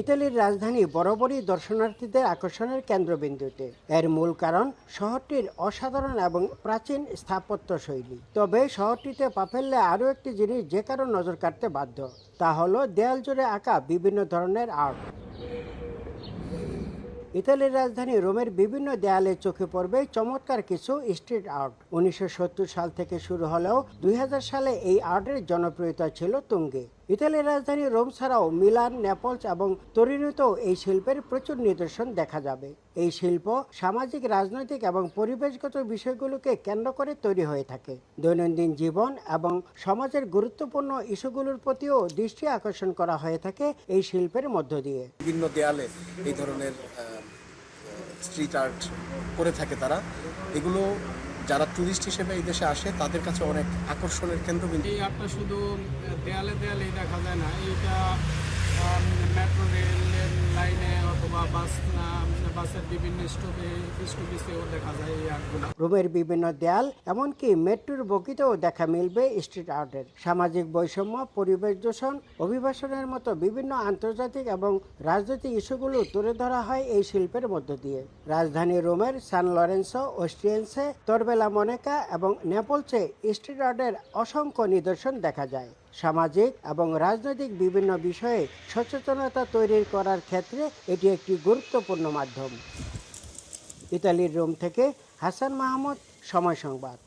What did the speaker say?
ইতালির রাজধানী বরাবরই দর্শনার্থীদের আকর্ষণের কেন্দ্রবিন্দুতে। এর মূল কারণ শহরটির অসাধারণ এবং প্রাচীন স্থাপত্য শৈলী। তবে শহরটিতে পা ফেললে আরও একটি জিনিস যে কারও নজর কাটতে বাধ্য, তা হলো দেয়াল জুড়ে আঁকা বিভিন্ন ধরনের আর্ট। ইতালির রাজধানী রোমের বিভিন্ন দেয়ালে চোখে পড়বে চমৎকার কিছু স্ট্রিট আর্ট। উনিশশো সত্তর সাল থেকে শুরু হলেও দুই হাজার সালে এই আর্টের জনপ্রিয়তা ছিল তুঙ্গে। ইতালির রাজধানী রোম ছাড়াও মিলান, নেপলস এবং তরিনুতেও এই শিল্পের প্রচুর নিদর্শন দেখা যাবে। এই শিল্প সামাজিক, রাজনৈতিক এবং পরিবেশগত বিষয়গুলোকে কেন্দ্র করে তৈরি হয়ে থাকে। দৈনন্দিন জীবন এবং সমাজের গুরুত্বপূর্ণ ইস্যুগুলোর প্রতিও দৃষ্টি আকর্ষণ করা হয়ে থাকে এই শিল্পের মধ্য দিয়ে। বিভিন্ন দেয়ালে এই ধরনের স্ট্রিট আর্ট করে থাকে তারা। এগুলো যারা ট্যুরিস্ট হিসেবে এই দেশে আসে, তাদের কাছে অনেক আকর্ষণের কেন্দ্রবিন্দু এই আর্টটা শুধু দেয়ালে দেয়ালেই দেখা যায় না রেলের আর্টগুলো রোমের বিভিন্ন দেয়াল, এমনকি মেট্রোর বগিতেও দেখা মিলবে স্ট্রিট আর্টের সামাজিক বৈষম্য, পরিবেশ দূষণ, অভিবাসনের মতো বিভিন্ন আন্তর্জাতিক এবং রাজনৈতিক ইস্যুগুলো তুলে ধরা হয় এই শিল্পের মধ্য দিয়ে। রাজধানী রোমের সান লরেন্সো, ওস্ট্রিয়েন্সে, তরবেলা মনেকা এবং নেপলসে স্ট্রিট আর্টের অসংখ্য নিদর্শন দেখা যায়। সামাজিক এবং রাজনৈতিক বিভিন্ন বিষয়ে সচেতনতা তৈরি করার ক্ষেত্রে এটি একটি গুরুত্বপূর্ণ মাধ্যম। ইতালির রোম থেকে হাসান মাহমুদ, সময় সংবাদ।